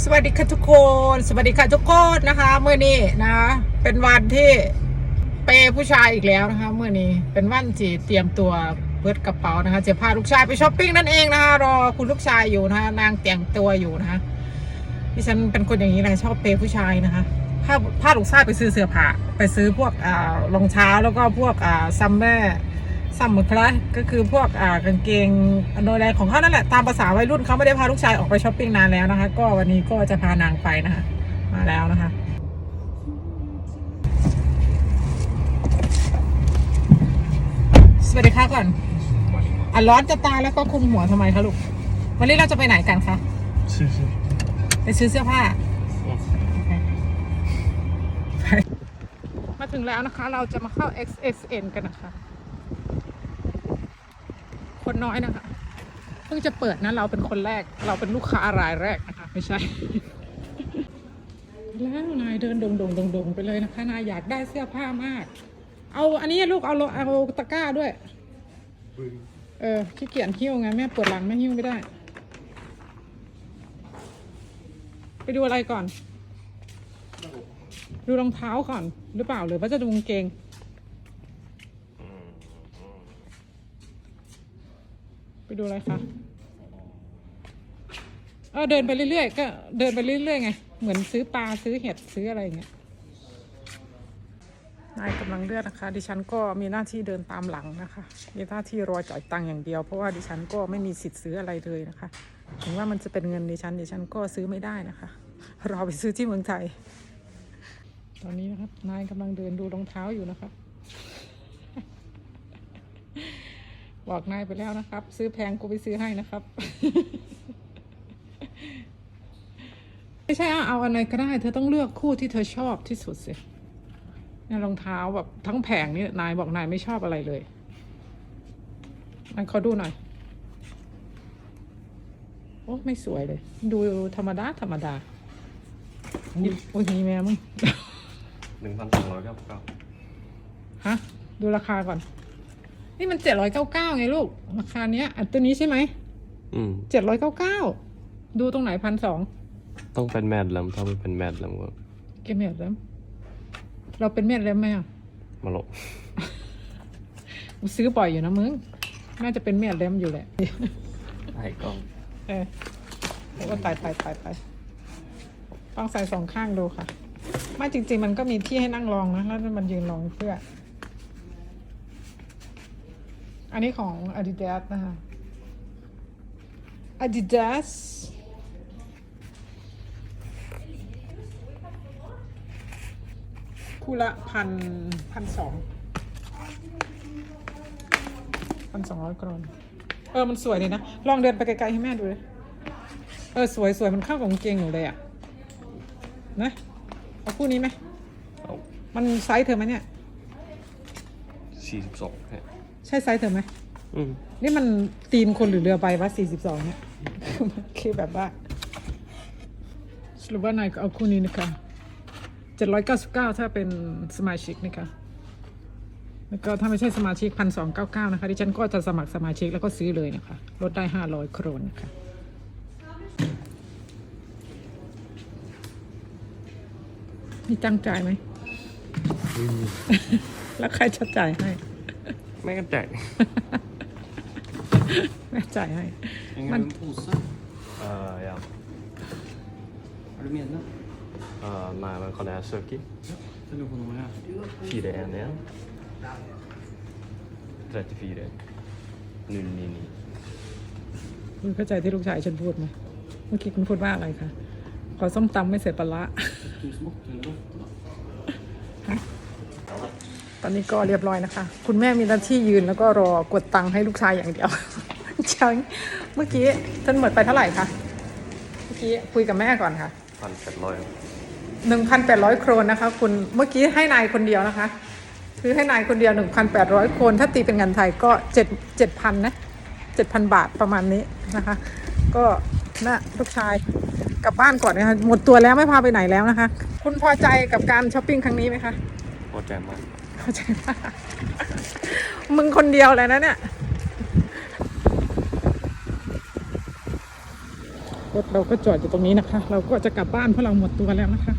สวัสดีค่ะทุกคน สวัสดีค่ะทุกคนนะคะเมื่อนี้นะ เป็นวันที่เปย์ผู้ชายอีกแล้วนะคะเมื่อนี้เป็นวันที่เตรียมตัวเปิดกระเป๋านะคะจะพาลูกชายไปช้อปปิ้งนั่นเองนะคะรอคุณลูกชายอยู่นะคะนางแต่งตัวอยู่นะคะดิฉันเป็นคนอย่างนี้นะชอบเปย์ผู้ชายนะคะพาพาลูกชายไปซื้อเสื้อผ้าไปซื้อพวกอ่ารองเท้าแล้วก็พวกอ่าซัมเมอร์ สัมคละก็คือพวกอ่ากางเกงโดยใดของเขานั่นแหละตามภาษาวัยรุ่นเขาไม่ได้พาลูกชายออกไปช้อปปิ้งนานแล้วนะคะ ก็วันนี้ก็จะพานางไปนะคะมาแล้วนะคะสวัสดีค่ะก่อนอะร้อนจะตายแล้วก็คุมหัวทำไมคะลูกวันนี้เราจะไปไหนกันคะซื้อไปซื้อเสื้อผ้ามาถึงแล้วนะคะ เราจะมาเข้า XSN กันนะคะ คนน้อยนะคะ เพิ่งจะเปิดนะเราเป็นคนแรก เราเป็นลูกค้ารายแรกนะคะ ไม่ใช่ แล้วนายเดินดงดงดงดงไปเลยนะคะ นายอยากได้เสื้อผ้ามาก เอาอันนี้ลูกเอาเอาตะกร้าด้วย เออขี้เกียจหิ้วไงแม่ปวดหลังไม่หิ้วไม่ได้ ไปดูอะไรก่อน ดูรองเท้าก่อนหรือเปล่าหรือว่าจะดูกางเกง ไป ดูอะไรคะเออเดินไปเรื่อยๆก็เดินไปเรื่อยๆไง เหมือนซื้อปลาซื้อเห็ดซื้ออะไรอย่างเงี้ยนายกำลังเลือกนะคะ ดิฉันก็มีหน้าที่เดินตามหลังนะคะ มีหน้าที่รอจ่ายตังค์อย่างเดียว เพราะว่าดิฉันก็ไม่มีสิทธิ์ซื้ออะไรเลยนะคะ ถึงว่ามันจะเป็นเงินดิฉันดิฉันก็ซื้อไม่ได้นะคะ รอไปซื้อที่เมืองไทย ตอนนี้นะครับนายกำลังเดินดูรองเท้าอยู่นะครั บบอกนายไปแล้วนะครับ ซื้อแพงกูไปซื้อให้นะครับ ไม่ใช่เอาเอาอะไรก็ได้ เธอต้องเลือกคู่ที่เธอชอบที่สุดสิเนี่ยรองเท้าแบบทั้งแผงนี่นายบอกนายไม่ชอบอะไรเลยมันเขาดูหน่อย โอ้ไม่สวยเลย ดูธรรมดาธรรมดานี่โอ้ยนี่แม่มึงหนึ่งพันสองร้อยเก้าสิบเก้าฮะ ดูราคาก่อน นี่มันเจ็ดร้อยเก้าเก้าไงลูก ราคาเนี้ยอันตัวนี้ใช่ไหมอืม เจ็ดร้อยเก้าเก้าดูตรงไหนพันสองต้องเป็นแมดลัมถ้าไม่เป็นแมดลัมก็เกมเมดแล้วเราเป็นเมดแล้วไหมอะมาโลกูซื้อบ่อยอยู่นะมึง น่าจะเป็นเมดแล้วอยู่แหละ ไอ้กล้องเออแล้วก็ตายตายตายตายต้องใส่สองข้างดูค่ะ ไม่จริง ๆ มันก็มีที่ให้นั่งรองนะ แล้วมันยืนรองเพื่อ อันนี้ของ Adidas นะคะ Adidas คู่ละพันพันสองพันสองร้อยกรอนเออ มันสวยเลยนะ ลองเดินไปไกลๆให้แม่ดูเลย เออ สวยสวยมันเข้ากับกางเกงหนูเลยอะ นะ เอาคู่นี้ไหมเอามันไซส์เธอไหมเนี่ย สี่สิบสองแค่ ใช่ไซส์เธอไหม อืมนี่มันตีนคนหรือเรือใบวะสี่สิบสองเนี่ย คือแบบว่าสรุปว่านายก็เอาคู่นี้นะคะเจ็ดร้อยเก้าสิบเก้าถ้าเป็นสมาชิกนะคะ แล้วก็ถ้าไม่ใช่สมาชิกพันสองเก้าเก้านะคะดิฉันก็จะสมัครสมาชิกแล้วก็ซื้อเลยนะคะ ลดได้ห้าร้อยโครนนะคะ มีจังจ่ายไหมแล้วใครจะจ่ายให้ ไม่กันแจกแม่จ่ายให้ Hänger Men- du en påse? เอ่อ ja Är du medlem? เอ่อมามันคอนแอร์เซอร์กิ Telefonnummer här. 4 1 1 34 099 คุณเข้าใจที่ลูกชายฉันพูดไหมเมื่อกี้คุณพูดว่าอะไรคะ ขอส้มตำไม่ใส่ปลาร้า Tusen bort eller åtta? ตอนนี้ก็เรียบร้อยนะคะ คุณแม่มีหน้าที่ยืนแล้วก็รอกดตังค์ให้ลูกชายอย่างเดียวฉันเมื่อกี้ฉันหมดไปเท่าไหร่คะ เมื่อกี้คุยกับแม่ก่อนค่ะพันแปดร้อยหนึ่งพันแปดร้อยโครนนะคะ คุณ เมื่อกี้ให้นายคนเดียวนะคะ คือให้นายคนเดียวหนึ่งพันแปดร้อยโครน ถ้าตีเป็นเงินไทยก็เจ็ดเจ็ดพันนะเจ็ดพันบาทประมาณนี้นะคะ ก็นะลูกชายกลับบ้านก่อนนะคะหมดตัวแล้วไม่พาไปไหนแล้วนะคะ คุณพอใจกับการช้อปปิ้งครั้งนี้ไหมคะ พอใจมาก เข้าใจมึงคนเดียวเลยนะเนี่ย รถเราก็จอดอยู่ตรงนี้นะคะ เราก็จะกลับบ้านเพราะเราหมดตัวแล้วนะคะ